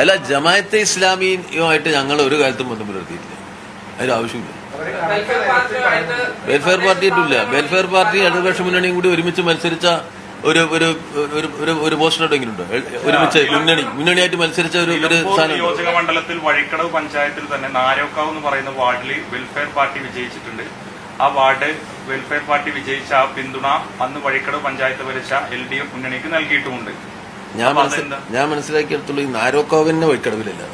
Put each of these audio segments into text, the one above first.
അല്ല ജമായത്തെ ഇസ്ലാമിയുമായിട്ട് ഞങ്ങൾ ഒരു കാലത്തും ബന്ധം പുലർത്തിയിട്ടില്ല. അതിന് ആവശ്യമില്ല. വെൽഫെയർ പാർട്ടി ഇല്ല വെൽഫെയർ പാർട്ടി ഇടതുപക്ഷ മുന്നണിയും കൂടി ഒരുമിച്ച് മത്സരിച്ച ഒരു ഒരു ഒരു ഒരു പോസ്റ്റർ എവിടെയെങ്കിലും ഉണ്ടോ ഒരുമിച്ച് മുന്നണി മുന്നണിയായിട്ട് മത്സരിച്ച ഒരു ഒരു നിയോജക മണ്ഡലത്തിൽ വഴിക്കടവ് പഞ്ചായത്തിൽ തന്നെ നാരോക്കാവ് എന്ന് പറയുന്ന വാർഡിൽ വെൽഫെയർ പാർട്ടി വിജയിച്ചിട്ടുണ്ട്. ആ വാർഡ് വെൽഫെയർ പാർട്ടി വിജയിച്ച ആ പിന്തുണ അന്ന് വഴിക്കടവ് പഞ്ചായത്ത് വരച്ച എൽ ഡി എഫ് മുന്നണിക്ക് നൽകിയിട്ടുമുണ്ട്. ഞാൻ ഞാൻ മനസ്സിലാക്കിയെടുത്തുള്ളൂ ഈ നാരോക്കാവിന്റെ വഴിക്കടവിലല്ല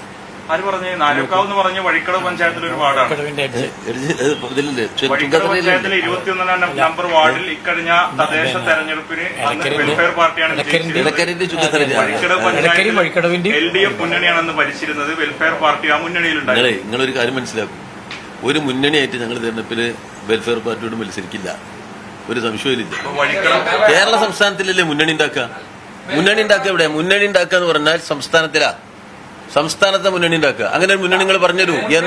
നിങ്ങളൊരു കാര്യം മനസ്സിലാക്കും. ഒരു മുന്നണിയായിട്ട് ഞങ്ങൾ തെരഞ്ഞെടുപ്പിൽ വെൽഫെയർ പാർട്ടിയോട് മത്സരിക്കില്ല. ഒരു സംശയമില്ല കേരള സംസ്ഥാനത്തിലല്ലേ മുന്നണി ഉണ്ടാക്കുക? മുന്നണി ഉണ്ടാക്കുക എവിടെ മുന്നണി ഉണ്ടാക്കുക എന്ന് പറഞ്ഞാൽ സംസ്ഥാനത്തിലാ. സംസ്ഥാനത്തെ മുന്നണി ഉണ്ടാക്കുക അങ്ങനെ മുന്നണി നിങ്ങൾ പറഞ്ഞുതരൂ. ഞാൻ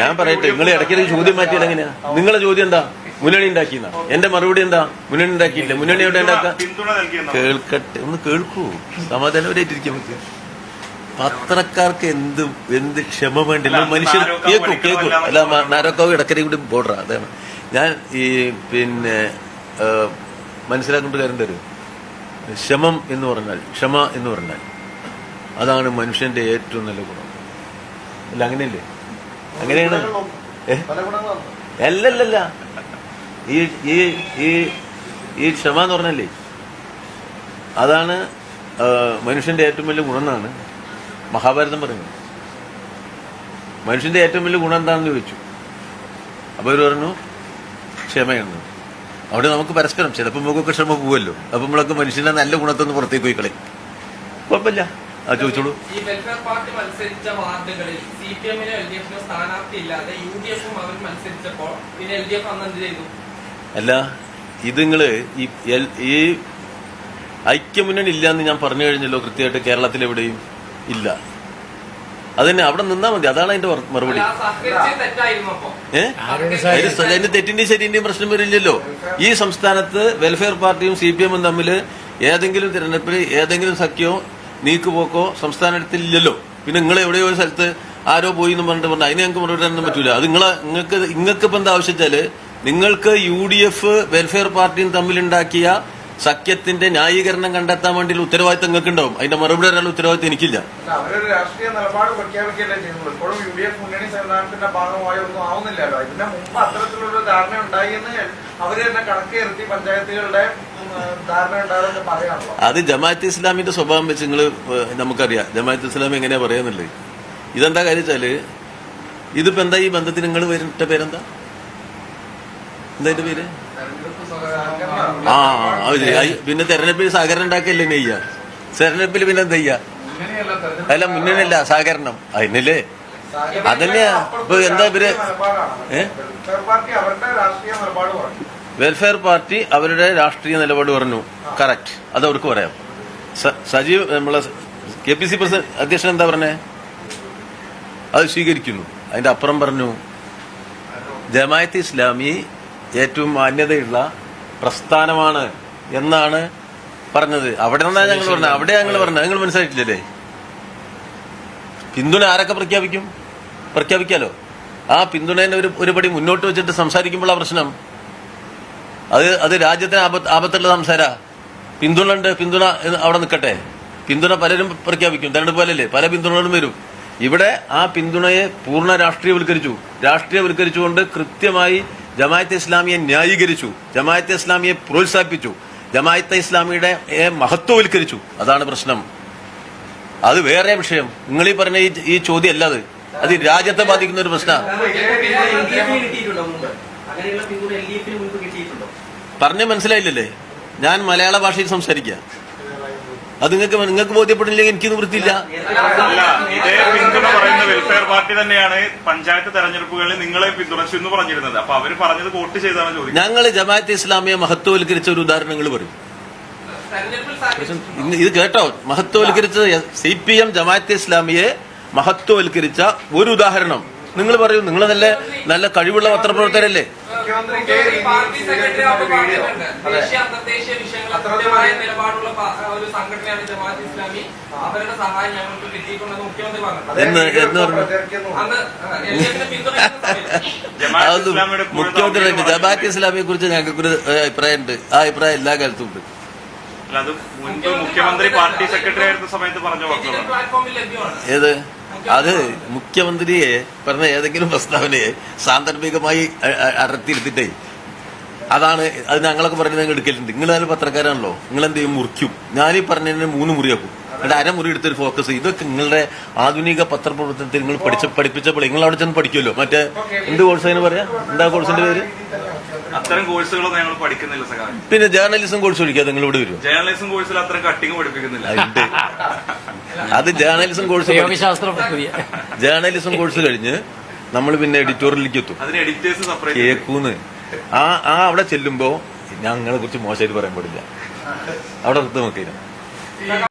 ഞാൻ പറയട്ടെ നിങ്ങൾ ഇടയ്ക്ക് ചോദ്യം മാറ്റിയത് എങ്ങനെയാ? നിങ്ങളെ ചോദ്യം എന്താ? മുന്നണി ഉണ്ടാക്കിയെന്നാ. എന്റെ മറുപടി എന്താ? മുന്നണി ഉണ്ടാക്കിയില്ല? മുന്നണി എവിടെ ഉണ്ടാക്കുക? കേൾക്കട്ടെ. ഒന്ന് കേൾക്കൂ. സമാധാനപരമായിട്ടിരിക്കാൻ പറ്റും പത്രക്കാർക്ക് എന്ത് എന്ത് ക്ഷമ വേണ്ടില്ല. മനുഷ്യർ കേൾക്കൂ കേൾക്കൂ. അല്ല നരക്കോ നാരോക്കാവ് ഇടക്കരയും കൂടി ബോർഡറാണ് അതാണ്. ഞാൻ ഈ പിന്നെ മനസ്സിലാക്കേണ്ട കാര്യം തരും ക്ഷമം എന്ന് പറഞ്ഞാൽ ക്ഷമ എന്ന് പറഞ്ഞാൽ അതാണ് മനുഷ്യന്റെ ഏറ്റവും നല്ല ഗുണം. അല്ല അങ്ങനെയല്ലേ? അങ്ങനെയാണ്. അല്ലല്ലല്ല. ഈ ഈ ഈ ഈ ക്ഷമ എന്ന് പറഞ്ഞല്ലേ അതാണ് മനുഷ്യന്റെ ഏറ്റവും വലിയ ഗുണം എന്നാണ് മഹാഭാരതം പറയുന്നത്. മനുഷ്യന്റെ ഏറ്റവും വലിയ ഗുണം എന്താണെന്ന് ചോദിച്ചു. അപ്പോൾ അവർ പറഞ്ഞു ക്ഷമയാണ്. അവിടെ നമുക്ക് പരസ്പരം ചിലപ്പോൾ നമുക്കൊക്കെ ക്ഷമ പോവല്ലോ അപ്പൊ നമ്മളൊക്കെ മനുഷ്യന്റെ നല്ല ഗുണത്തൊന്ന് പുറത്തേക്ക് പോയി കളയും കുഴപ്പമില്ല. ആ ചോദിച്ചോളൂ. ഈ വെൽഫെയർ പാർട്ടി മത്സരിച്ച വാർഡുകളിൽ സി പി എമ്മിനോ എൽ ഡി എഫിനോ സ്ഥാനാർത്ഥി ഇല്ലാതെ യു ഡി എഫും അവർ മത്സരിച്ചപ്പോൾ പിന്നെ എൽ ഡി എഫ് അന്ന് എന്ത് ചെയ്തു? അല്ല ഇത് നിങ്ങൾ ഈ ഐക്യമുന്നണി ഇല്ല എന്ന് ഞാൻ പറഞ്ഞു കഴിഞ്ഞല്ലോ കൃത്യമായിട്ട് കേരളത്തിൽ എവിടെയും ഇല്ല. അതന്നെ അവിടെ നിന്നാ മതി. അതാണ് അതിന്റെ മറുപടി. അല്ല, ആ സഹകരിച്ചത് തെറ്റായിരുന്നു അപ്പൊ. ഏഹ് അതിന്റെ തെറ്റിന്റെയും ശരിന്റെയും പ്രശ്നം വരില്ലല്ലോ. ഈ സംസ്ഥാനത്ത് വെൽഫെയർ പാർട്ടിയും സി പി എമ്മും തമ്മിൽ ഏതെങ്കിലും തിരഞ്ഞെടുപ്പിൽ ഏതെങ്കിലും സഖ്യമോ നീക്കുപോക്കോ സംസ്ഥാനത്തില്ലല്ലോ പിന്നെ നിങ്ങൾ എവിടെയോ ഒരു സ്ഥലത്ത് ആരോ പോയി എന്ന് പറഞ്ഞിട്ട് പറഞ്ഞു അതിന് ഞങ്ങൾക്ക് മറുപടി തരാനൊന്നും പറ്റൂല. അത് നിങ്ങളെ നിങ്ങൾക്ക് നിങ്ങൾക്ക് ഇപ്പം എന്താ വെച്ചാൽ നിങ്ങൾക്ക് യു ഡി എഫ് വെൽഫെയർ പാർട്ടിയും തമ്മിലുണ്ടാക്കിയ സഖ്യത്തിന്റെ ന്യായീകരണം കണ്ടെത്താൻ വേണ്ടിയുള്ള ഉത്തരവാദിത്തം നിങ്ങൾക്ക് ഉണ്ടാവും അതിന്റെ മറുപടി തരാനുള്ള ഉത്തരവാദിത്തം എനിക്കില്ല. അത് ജമാഅത്ത് ഇസ്ലാമിന്റെ സ്വഭാവം വെച്ച് നിങ്ങൾ നമുക്കറിയാം. ജമാഅത്ത് ഇസ്ലാം എങ്ങനെയാ പറയാന്നുള്ളത് ഇതെന്താ കാര്യം വെച്ചാൽ ഇതിപ്പോ എന്താ ഈ ബന്ധത്തിന് നിങ്ങൾ വരുന്ന പേരെന്താ? എന്താ പേര്? ആ അത്. പിന്നെ തെരഞ്ഞെടുപ്പിൽ സഹകരണം ഉണ്ടാക്കല്ലേ നെയ്യ? തെരഞ്ഞെടുപ്പിൽ പിന്നെ എന്താ ചെയ്യാ? അല്ല മുന്നണിയല്ല സഹകരണം. അതിനല്ലേ? അതന്നെയാ. ഇപ്പൊ എന്താ ഇവർ? വെൽഫെയർ പാർട്ടി അവരുടെ രാഷ്ട്രീയ നിലപാട് പറഞ്ഞു. കറക്റ്റ്. അത് അവർക്ക് പറയാം. സജീവ് നമ്മളെ കെ പി സി പ്രസിഡന്റ് അധ്യക്ഷൻ എന്താ പറഞ്ഞേ? അത് സ്വീകരിക്കുന്നു. അതിന്റെ അപ്പുറം പറഞ്ഞു ജമായത്ത് ഇസ്ലാമി ഏറ്റവും മാന്യതയുള്ള പ്രസ്ഥാനമാണ് എന്നാണ് പറഞ്ഞത്. അവിടെ നിന്നാണ് ഞങ്ങൾ പറഞ്ഞത്. അവിടെ ഞങ്ങൾ പറഞ്ഞത്. നിങ്ങൾ മനസ്സിലായിട്ടില്ലല്ലേ? പിന്തുണ ആരൊക്കെ പ്രഖ്യാപിക്കും? പ്രഖ്യാപിക്കാലോ? ആ പിന്തുണേനെ ഒരു ഒരു പടി മുന്നോട്ട് വെച്ചിട്ട് സംസാരിക്കുമ്പോൾ ആ പ്രശ്നം. അത് അത് രാജ്യത്തിന് ആപത്ത് ആപത്തുള്ള സംസാര. പിന്തുണ ഉണ്ട്. പിന്തുണ അവിടെ നിൽക്കട്ടെ. പിന്തുണ പലരും പ്രഖ്യാപിക്കും. തെരഞ്ഞെടുപ്പ് പോലല്ലേ പല പിന്തുണകളും വരും. ഇവിടെ ആ പിന്തുണയെ പൂർണ രാഷ്ട്രീയവൽക്കരിച്ചു. രാഷ്ട്രീയവൽക്കരിച്ചുകൊണ്ട് കൃത്യമായി ജമായത്തെ ഇസ്ലാമിയെ ന്യായീകരിച്ചു ജമാഅത്തെ ഇസ്ലാമിയെ പ്രോത്സാഹിപ്പിച്ചു ജമാഅത്തെ ഇസ്ലാമിയുടെ മഹത്വവൽക്കരിച്ചു. അതാണ് പ്രശ്നം. അത് വേറെ വിഷയം. നിങ്ങൾ ഈ പറഞ്ഞ ഈ ചോദ്യം അല്ല അത്. അത് രാജ്യത്തെ ബാധിക്കുന്ന ഒരു പ്രശ്നമാണ് പറഞ്ഞ് മനസ്സിലായില്ലല്ലേ? ഞാൻ മലയാള ഭാഷയിൽ സംസാരിക്കുക അത് നിങ്ങൾക്ക് നിങ്ങൾക്ക് ബോധ്യപ്പെടില്ലെങ്കിൽ എനിക്കൊന്നും നിവൃത്തിയില്ല അല്ല ഇതേ പിന്തുണ പറയുന്ന വെൽഫെയർ പാർട്ടി തന്നെയാണ് പഞ്ചായത്ത് തെരഞ്ഞെടുപ്പുകളിൽ നിങ്ങളെ പിന്തുണച്ചു എന്ന് പറഞ്ഞിരുന്നത്. അപ്പൊ അവർ പറഞ്ഞത് വോട്ട് ചെയ്താണ് ചോദിക്കുന്നത്? ഞങ്ങൾ ജമാഅത്ത് ഇസ്ലാമിയെ മഹത്വവൽക്കരിച്ച ഒരു ഉദാഹരണങ്ങൾ പറയും. ഇത് കേട്ടോ? മഹത്വവൽക്കരിച്ച സി പി എം ജമാഅത്ത് ഇസ്ലാമിയെ മഹത്വവൽക്കരിച്ച ഒരു ഉദാഹരണം. നിങ്ങൾ പറയൂ നിങ്ങൾ നല്ല നല്ല കഴിവുള്ള പത്രപ്രവർത്തകരല്ലേ? മുഖ്യമന്ത്രി ജമാഅത്ത് എന്ന് എന്ന് പറഞ്ഞു. മുഖ്യമന്ത്രി ഇസ്ലാമിയെ കുറിച്ച് ഞങ്ങൾക്ക് ഒരു അഭിപ്രായം ഉണ്ട് ആ അഭിപ്രായം എല്ലാ കാലത്തും ഉണ്ട്. മുൻപ് മുഖ്യമന്ത്രി പാർട്ടി സെക്രട്ടറി ആയിരുന്ന സമയത്ത് പറഞ്ഞ വാക്കുകളാണ്. ഏത്? അത് മുഖ്യമന്ത്രിയെ പറഞ്ഞ ഏതെങ്കിലും പ്രസ്താവനയെ സാന്ദർഭികമായി അടർത്തിയെടുത്തിട്ടേ അതാണ് അത് ഞങ്ങളൊക്കെ പറഞ്ഞത് ഞങ്ങൾ എടുക്കലുണ്ട്. നിങ്ങൾ നല്ല പത്രക്കാരാണല്ലോ. നിങ്ങൾ എന്ത് ചെയ്യും? മുറിക്കും. ഈ പറഞ്ഞതിന് മൂന്ന് മുറിയാക്കും. എന്നിട്ട് അരമുറി എടുത്തൊരു ഫോക്കസ് ഇതൊക്കെ നിങ്ങളുടെ ആധുനിക പത്രപ്രവർത്തനത്തിൽ നിങ്ങൾ പഠിച്ച പഠിപ്പിച്ചപ്പോൾ നിങ്ങൾ അവിടെ ചെന്ന് പഠിക്കുമല്ലോ. മറ്റേ എന്ത് കോഴ്സ് അതിന് പറയാ? എന്താ കോഴ്സിന്റെ പേര്? അത്തരം കോഴ്സുകളൊന്നും ഞങ്ങൾ പഠിക്കുന്നില്ല സഹായം പിന്നെ ജേർണലിസം കോഴ്സ് പഠിക്കാതെ നിങ്ങൾ ഇവിടെ വരും ജേർണലിസം കോഴ്സിൽ അത്തരം കട്ടിങ് പഠിപ്പിക്കുന്നില്ല. അത് ജേർണലിസം കോഴ്സ് ജേർണലിസം കോഴ്സ് കഴിഞ്ഞ് നമ്മൾ പിന്നെ എഡിറ്റോറിയലിലേക്ക് എത്തും. അതിന് എഡിറ്റേഴ്സ് സെപ്പറേറ്റ് കേക്കൂന്ന്. ആ ആ അവിടെ ചെല്ലുമ്പോ ഞങ്ങളെ കുറിച്ച് മോശമായിട്ട് പറയാൻ പാടില്ല. അവിടെ നിർത്തി നോക്കിയിരുന്നു?